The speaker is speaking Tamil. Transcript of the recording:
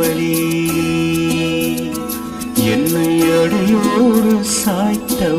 வழி. என்னை அடியோடு சாய்த்த